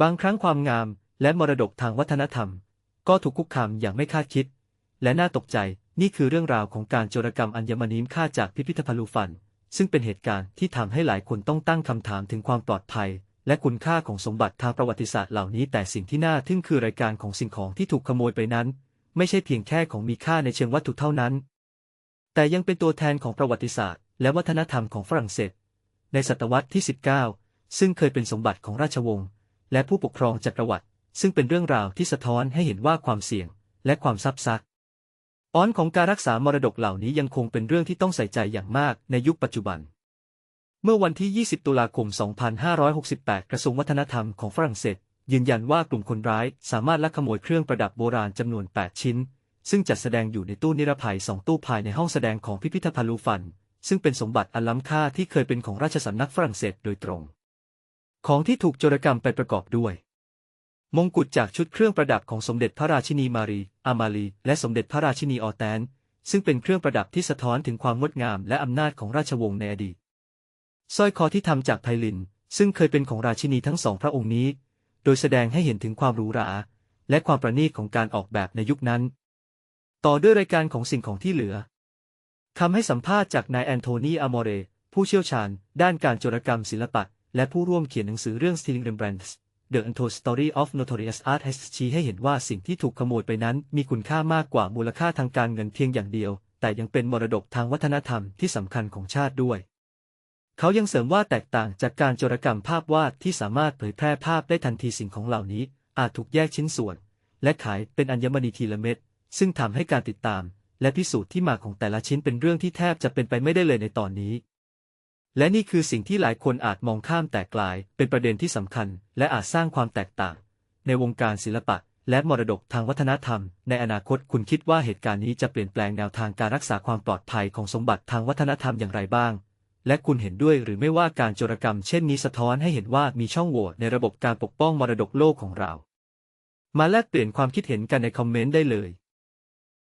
บางครั้งความงามและมรดกทางวัฒนธรรม ก็ถูกคุกคามอย่างไม่คาดคิด และน่าตกใจนี่คือเรื่องราวของการโจรกรรมอัญมณีค่าจากพิพิธภัณฑ์ลูฟัน ซึ่งเป็นเหตุการณ์ที่ทำให้หลายคนต้องตั้งคำถามถึงความปลอดภัย และคุณค่าของสมบัติทางประวัติศาสตร์เหล่านี้ แต่สิ่งที่น่าทึ่งคือรายการของสิ่งของที่ถูกขโมยไปนั้น ไม่ใช่เพียงแค่ของมีค่าในเชิงวัตถุเท่านั้น แต่ยังเป็นตัวแทนของประวัติศาสตร์ และวัฒนธรรมของฝรั่งเศส ในศตวรรษที่ 19 ซึ่งเคยเป็นสมบัติของราชวงศ์ และผู้ปกครองจักรวรรดิซึ่งเป็นเรื่องราวที่สะท้อนให้เห็นว่าความเสี่ยง และความซับซ้อนอ้อนของการรักษามรดกเหล่านี้ยังคงเป็นเรื่องที่ต้องใส่ใจอย่างมากในยุคปัจจุบัน เมื่อวันที่ 20 ตุลาคม 2568 กระทรวงวัฒนธรรมของฝรั่งเศส ยืนยันว่ากลุ่มคนร้ายสามารถลักขโมยเครื่องประดับโบราณจำนวน 8 ชิ้น ซึ่งจัดแสดงอยู่ในตู้นิรภัยสองตู้ภายในห้องแสดงของพิพิธภัณฑ์ลูฟัน ซึ่งเป็นสมบัติอันล้ำค่าที่เคยเป็นของราชสำนักฝรั่งเศสโดยตรง ของที่ถูกโจรกรรมไปประกอบด้วย มงกุฎจากชุดเครื่องประดับของสมเด็จพระราชินีมารี อามาลี และสมเด็จพระราชินีออแตน ซึ่งเป็นเครื่องประดับที่สะท้อนถึงความงดงามและอำนาจของราชวงศ์ในอดีต สร้อยคอที่ทำจากไพลิน ซึ่งเคยเป็นของราชินีทั้งสองพระองค์นี้ โดยแสดงให้เห็นถึงความหรูหรา และความประณีตของการออกแบบในยุคนั้น ต่อด้วยรายการของสิ่งของที่เหลือคำให้สัมภาษณ์จากนายแอนโทนีอามอเรผู้เชี่ยวชาญ ด้านการโจรกรรมศิลปะ และผู้ร่วมเขียนหนังสือเรื่อง Stealing Rembrandts The Untold Story of Notorious Art has ชี้ให้เห็นว่าสิ่งที่ถูกขโมยไปนั้น มีคุณค่ามากกว่ามูลค่าทางการเงินเพียงอย่างเดียว แต่ยังเป็นมรดกทางวัฒนธรรมที่สำคัญของชาติด้วย เขายังเสริมว่าแตกต่างจากการโจรกรรมภาพวาดที่สามารถเผยแพร่ภาพได้ทันทีสิ่งของเหล่านี้ อาจถูกแยกชิ้นส่วน และขายเป็นอัญมณีทีละเม็ดซึ่งทำให้การติดตาม และพิสูจน์ที่มาของแต่ละชิ้นเป็นเรื่องที่แทบจะเป็นไปไม่ได้เลยในตอนนี้ และนี่คือสิ่งที่หลายคนอาจมองข้ามแต่กลาย เป็นประเด็นที่สำคัญ และอาจสร้างความแตกต่าง ในวงการศิลปะ และมรดกทางวัฒนธรรม ในอนาคตคุณคิดว่าเหตุการณ์นี้จะเปลี่ยนแปลงแนวทางการรักษาความปลอดภัยของสมบัติทางวัฒนธรรมอย่างไรบ้าง และคุณเห็นด้วยหรือไม่ว่าการโจรกรรมเช่นนี้สะท้อนให้เห็นว่ามีช่องโหว่ในระบบการปกป้องมรดกโลกของเรา มาแลกเปลี่ยนความคิดเห็นกันในคอมเมนต์ได้เลย